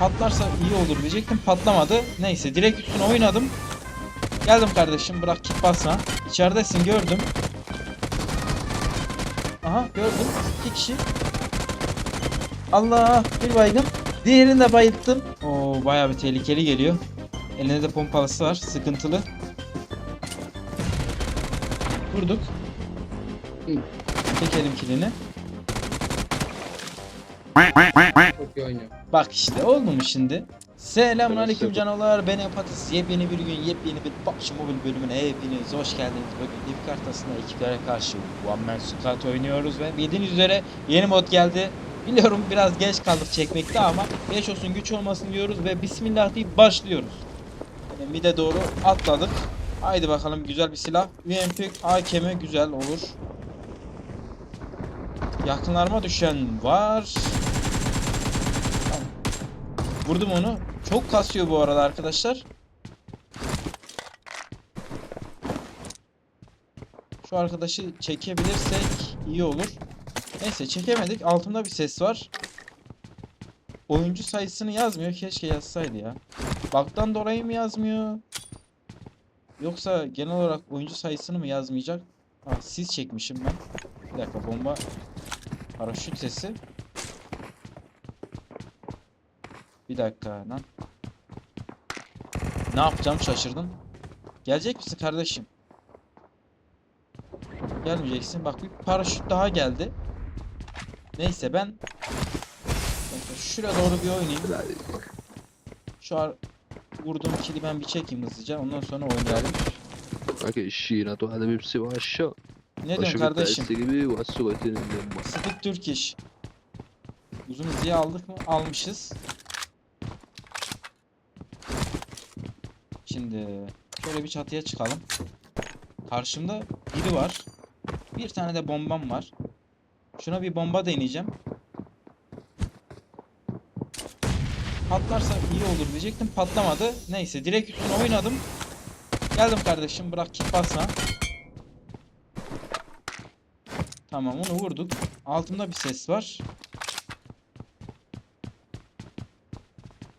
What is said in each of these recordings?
Patlarsa iyi olur diyecektim. Patlamadı. Neyse direkt üstüne oynadım. Geldim kardeşim bırak kit basma. İçeridesin gördüm. Aha gördüm. İki kişi. Allah bir baygın. Diğerini de bayılttım. Oo bayağı bir tehlikeli geliyor. Elinde de pompalısı var. Sıkıntılı. Vurduk. Çekelim kilini. Çok iyi oynuyor. Bak işte oldu mu şimdi? Selamünaleyküm Evet, canavar ben Empatis yepyeni bir gün yepyeni bir PUBG Mobile bölümüne hepiniz hoş geldiniz. Bugün Liv kartasında ekiplere karşı One Man Squad oynuyoruz ve bildiğiniz üzere yeni mod geldi. Biliyorum biraz geç kaldık çekmekte ama geç olsun güç olmasın diyoruz ve Bismillah deyip başlıyoruz. Yani Mide doğru atladık. Haydi bakalım güzel bir silah. UMP AKM güzel olur. Yakınlarıma düşen var Vurdum onu. Çok kasıyor bu arada arkadaşlar. Şu arkadaşı çekebilirsek iyi olur. Neyse çekemedik. Altımda bir ses var. Oyuncu sayısını yazmıyor. Keşke yazsaydı ya. Bug'dan dolayı mı yazmıyor? Yoksa genel olarak oyuncu sayısını mı yazmayacak? Ha, siz çekmişim ben. Bir dakika bomba. Paraşüt sesi. Bir dakika lan. Ne yapacağım şaşırdım. Gelecek misin kardeşim? Gelmeyeceksin. Bak bir paraşüt daha geldi. Neyse ben şuraya doğru bir oynayayım. Şu an vurduğum kili ben bir çekeyim hızlıca. Ondan sonra oynayalım. Kanka işine tuhane hepsi var aşağı. Ne diyorsun kardeşim? gibi yanında. Speak Turkish. Uzun hızlıya aldık mı? Almışız. Şimdi şöyle bir çatıya çıkalım. Karşımda biri var. Bir tane de bombam var. Şuna bir bomba deneyeceğim. Patlarsa iyi olur diyecektim. Patlamadı. Neyse direkt üstüne oynadım. Geldim kardeşim bırak kit basma. Tamam onu vurduk. Altında bir ses var.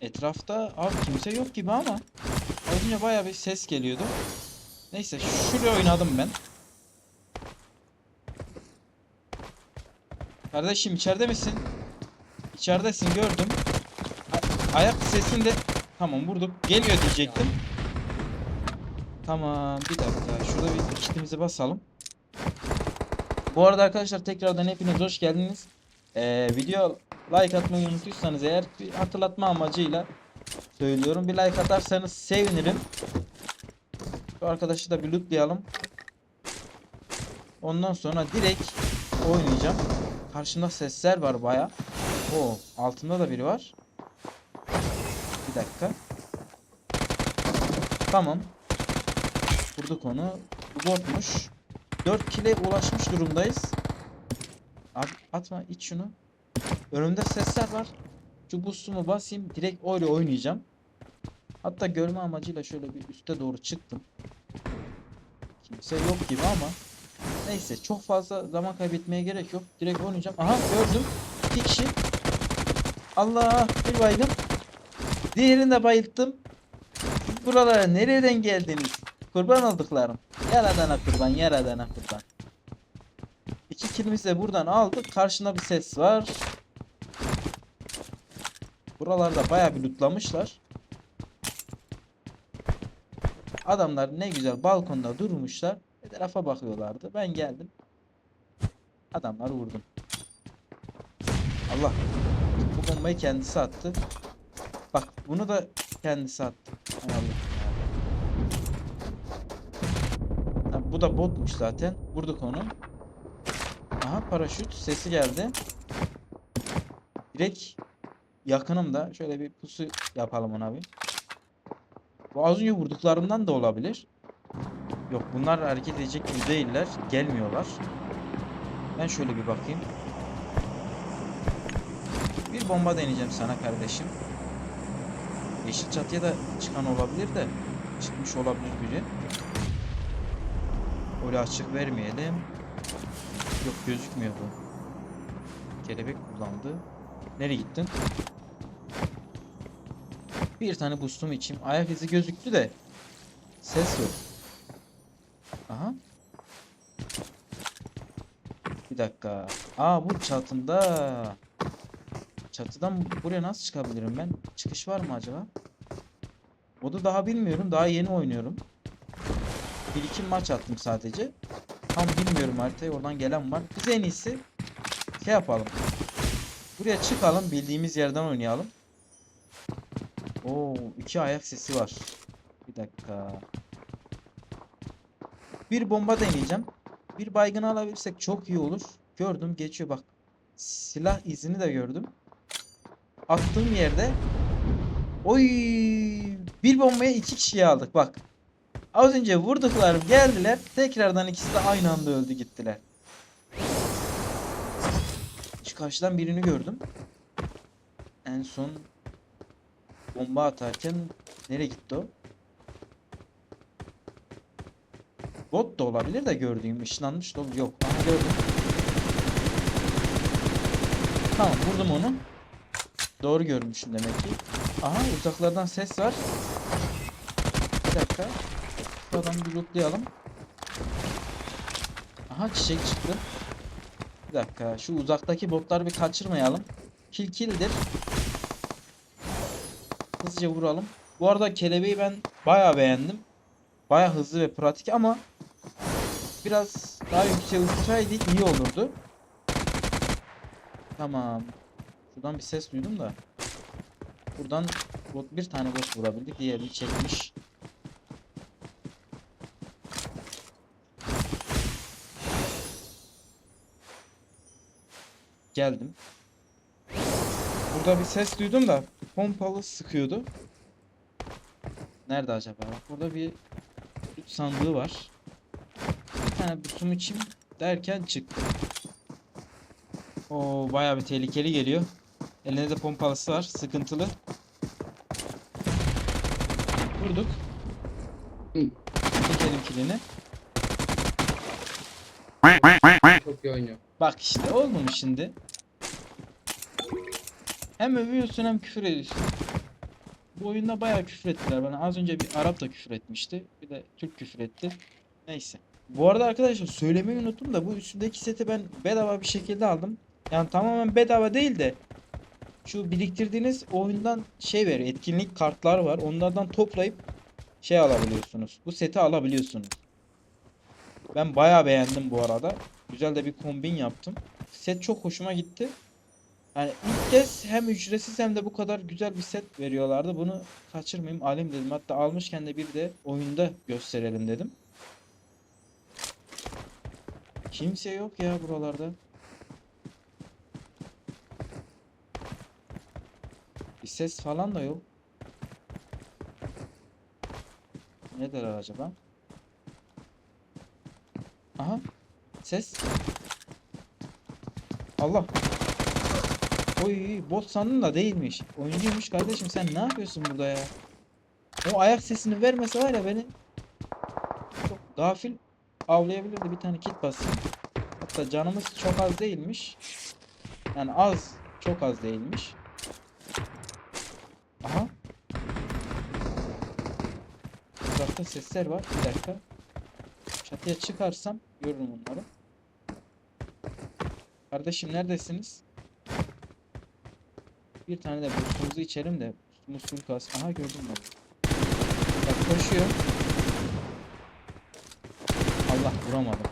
Etrafta abi kimse yok gibi ama az önce bayağı bir ses geliyordu. Neyse şuraya oynadım ben. Kardeşim içeride misin? İçeridesin gördüm. A- ayak sesini de tamam vurduk. Geliyor diyecektim. Tamam bir dakika şurada bir kitimizi basalım. Bu arada arkadaşlar tekrardan hepiniz hoş geldiniz. Ee, video like atmayı unuttuysanız eğer bir hatırlatma amacıyla söylüyorum. Bir like atarsanız sevinirim. Şu arkadaşı da bir lootlayalım. Ondan sonra direkt oynayacağım. Karşımda sesler var baya. Oo, altımda da biri var. Bir dakika. Tamam. Vurduk onu. Bu botmuş. 4 kile ulaşmış durumdayız. Abi atma iç şunu. Önümde sesler var. Şu boost'umu basayım. Direkt öyle oynayacağım. Hatta görme amacıyla şöyle bir üste doğru çıktım. Kimse yok gibi ama. Neyse çok fazla zaman kaybetmeye gerek yok. Direkt oynayacağım. Aha gördüm. İki kişi. Allah bir baygın. Diğerini de bayılttım. Buralara nereden geldiniz? Kurban olduklarım. Yaradana kurban, yaradana kurban. İki kilimizi de buradan aldık. Karşında bir ses var. Buralarda bayağı bir lootlamışlar. Adamlar ne güzel balkonda durmuşlar. Etrafa bakıyorlardı. Ben geldim. Adamları vurdum. Allah. Bu bombayı kendisi attı. Bak bunu da kendisi attı. Allah. Ha, bu da botmuş zaten. Vurduk onu. Aha paraşüt sesi geldi. Direkt yakınımda şöyle bir pusu yapalım ona bir. Bu az önce vurduklarımdan da olabilir. Yok bunlar hareket edecek gibi değiller. Gelmiyorlar. Ben şöyle bir bakayım. Bir bomba deneyeceğim sana kardeşim. Yeşil çatıya da çıkan olabilir de. Çıkmış olabilir biri. Öyle açık vermeyelim. Yok gözükmüyor bu. Kelebek kullandı. Nereye gittin? Bir tane boostum içeyim. Ayak izi gözüktü de ses yok. Aha. Bir dakika. Aa bu çatında. Çatıdan buraya nasıl çıkabilirim ben? Çıkış var mı acaba? O da daha bilmiyorum. Daha yeni oynuyorum. Bir iki maç attım sadece. Tam bilmiyorum haritayı. Oradan gelen var. Biz en iyisi şey yapalım. Buraya çıkalım. Bildiğimiz yerden oynayalım. Oo, iki ayak sesi var. Bir dakika. Bir bomba deneyeceğim. Bir baygın alabilirsek çok iyi olur. Gördüm geçiyor bak. Silah izini de gördüm. Attığım yerde Oy bir bombaya iki kişiyi aldık bak. Az önce vurduklarım geldiler. Tekrardan ikisi de aynı anda öldü gittiler. Karşıdan birini gördüm. En son bomba atarken nereye gitti o? Bot da olabilir de gördüğüm ışınlanmış da yok. Aha gördüm. Tamam vurdum onu. Doğru görmüşüm demek ki. Aha uzaklardan ses var. Bir dakika. Şu adamı bir lootlayalım. Aha çiçek çıktı. Bir dakika. Şu uzaktaki botları bir kaçırmayalım. Kill kill'dir. Hızlıca vuralım. Bu arada kelebeği ben bayağı beğendim. Bayağı hızlı ve pratik ama biraz daha yükseğe uçsaydı iyi olurdu. Tamam. Şuradan bir ses duydum da. Buradan bot bir tane bot vurabildik. Diğerini çekmiş. Geldim. Burada bir ses duydum da pompalı sıkıyordu. Nerede acaba? Bak Burada bir loot sandığı var. Bir tane butum için derken çıktı. O bayağı bir tehlikeli geliyor. Elinde de pompalısı var. Sıkıntılı. Vurduk. Çekelim kilini. Çok iyi oynuyor. Bak işte mu şimdi? Hem övüyorsun hem küfür ediyorsun. Bu oyunda bayağı küfür ettiler bana. Az önce bir Arap da küfür etmişti. Bir de Türk küfür etti. Neyse. Bu arada arkadaşlar söylemeyi unuttum da bu üstündeki seti ben bedava bir şekilde aldım. Yani tamamen bedava değil de şu biriktirdiğiniz oyundan şey veriyor. Etkinlik kartlar var. Onlardan toplayıp şey alabiliyorsunuz. Bu seti alabiliyorsunuz. Ben bayağı beğendim bu arada. Güzel de bir kombin yaptım. Set çok hoşuma gitti. Yani ilk kez hem ücretsiz hem de bu kadar güzel bir set veriyorlardı. Bunu kaçırmayayım alayım dedim. Hatta almışken de bir de oyunda gösterelim dedim. Kimse yok ya buralarda. Bir ses falan da yok. Nedir acaba? Aha. Ses. Allah. Oy bot sandım da değilmiş. Oyuncuymuş kardeşim sen ne yapıyorsun burada ya? O ayak sesini vermese var ya beni çok gafil avlayabilirdi. Bir tane kit basayım. Hatta canımız çok az değilmiş. Yani az, çok az değilmiş. Aha. Uzakta sesler var. Bir dakika. Çatıya çıkarsam görürüm onları. Kardeşim neredesiniz? Bir tane de boostumuzu içelim de full kas. Aha gördüm ben. Bak koşuyor. Allah vuramadım.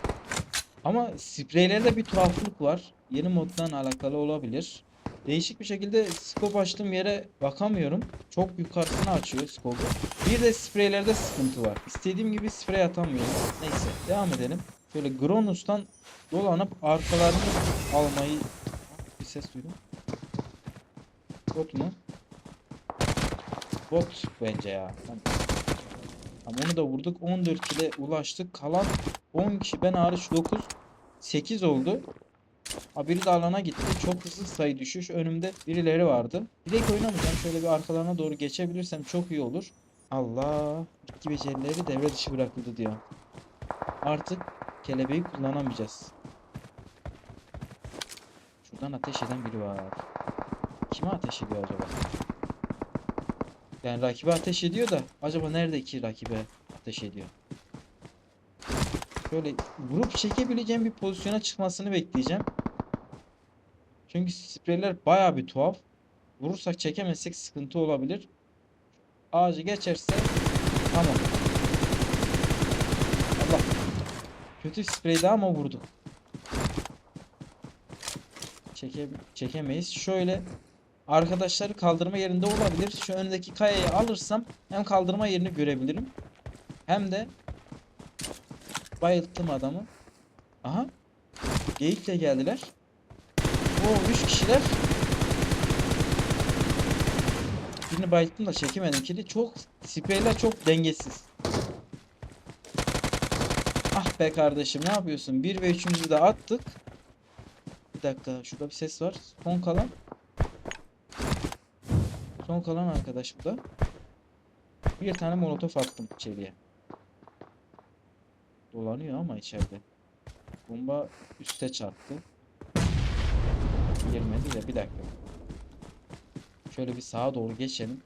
Ama spreylerde bir tuhaflık var. Yeni moddan alakalı olabilir. Değişik bir şekilde scope açtığım yere bakamıyorum. Çok yukarısına açıyor scope'u. Bir de spreylerde sıkıntı var. İstediğim gibi sprey atamıyorum. Neyse devam edelim. Şöyle Gronus'tan dolanıp arkalarını almayı... Bir ses duydum. Bot mu? Bot bence ya. Tamam. Onu da vurduk. 14 kile ulaştık. Kalan 10 kişi ben hariç 9. 8 oldu. Ha biri de alana gitti. Çok hızlı sayı düşüş. Önümde birileri vardı. Direkt oynamayacağım. Şöyle bir arkalarına doğru geçebilirsem çok iyi olur. Allah. Bitki becerileri devre dışı bırakıldı diyor. Artık kelebeği kullanamayacağız. Şuradan ateş eden biri var. Kime ateş ediyor acaba? Yani rakibe ateş ediyor da acaba neredeki rakibe ateş ediyor? Şöyle vurup çekebileceğim bir pozisyona çıkmasını bekleyeceğim. Çünkü spreyler baya bir tuhaf. Vurursak çekemezsek sıkıntı olabilir. Ağacı geçerse tamam. Allah. Kötü spreydi ama vurdu. Çeke, çekemeyiz. Şöyle arkadaşları kaldırma yerinde olabilir. Şu öndeki kayayı alırsam hem kaldırma yerini görebilirim. Hem de bayılttım adamı. Aha. Geyikle geldiler. Oo 3 kişiler. Birini bayılttım da çekemedim kili. Çok spreyler çok dengesiz. Be kardeşim ne yapıyorsun? 1 ve 3'ümüzü de attık. Bir dakika şurada bir ses var. Son kalan. Son kalan arkadaş bu da. Bir tane molotof attım içeriye. Dolanıyor ama içeride. Bomba üste çarptı. Girmedi de bir dakika. Şöyle bir sağa doğru geçelim.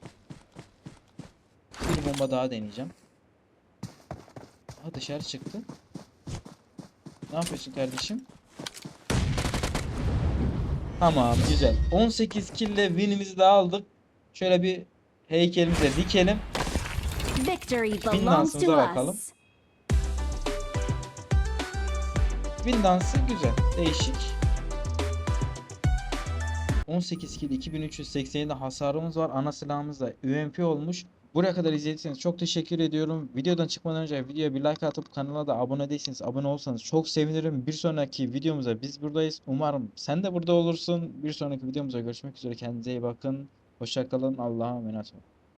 Bir bomba daha deneyeceğim. Aha dışarı çıktı. Ne yapıyorsun kardeşim? Tamam güzel. 18 kill ile win'imizi de aldık. Şöyle bir heykelimize dikelim. Victory belongs dansımıza bakalım. Win dansı güzel. Değişik. 18 kill 2387 hasarımız var. Ana silahımız da UMP olmuş. Buraya kadar izlediyseniz çok teşekkür ediyorum. Videodan çıkmadan önce videoya bir like atıp kanala da abone değilseniz abone olsanız çok sevinirim. Bir sonraki videomuzda biz buradayız. Umarım sen de burada olursun. Bir sonraki videomuzda görüşmek üzere. Kendinize iyi bakın. Hoşça kalın. Allah'a emanet olun.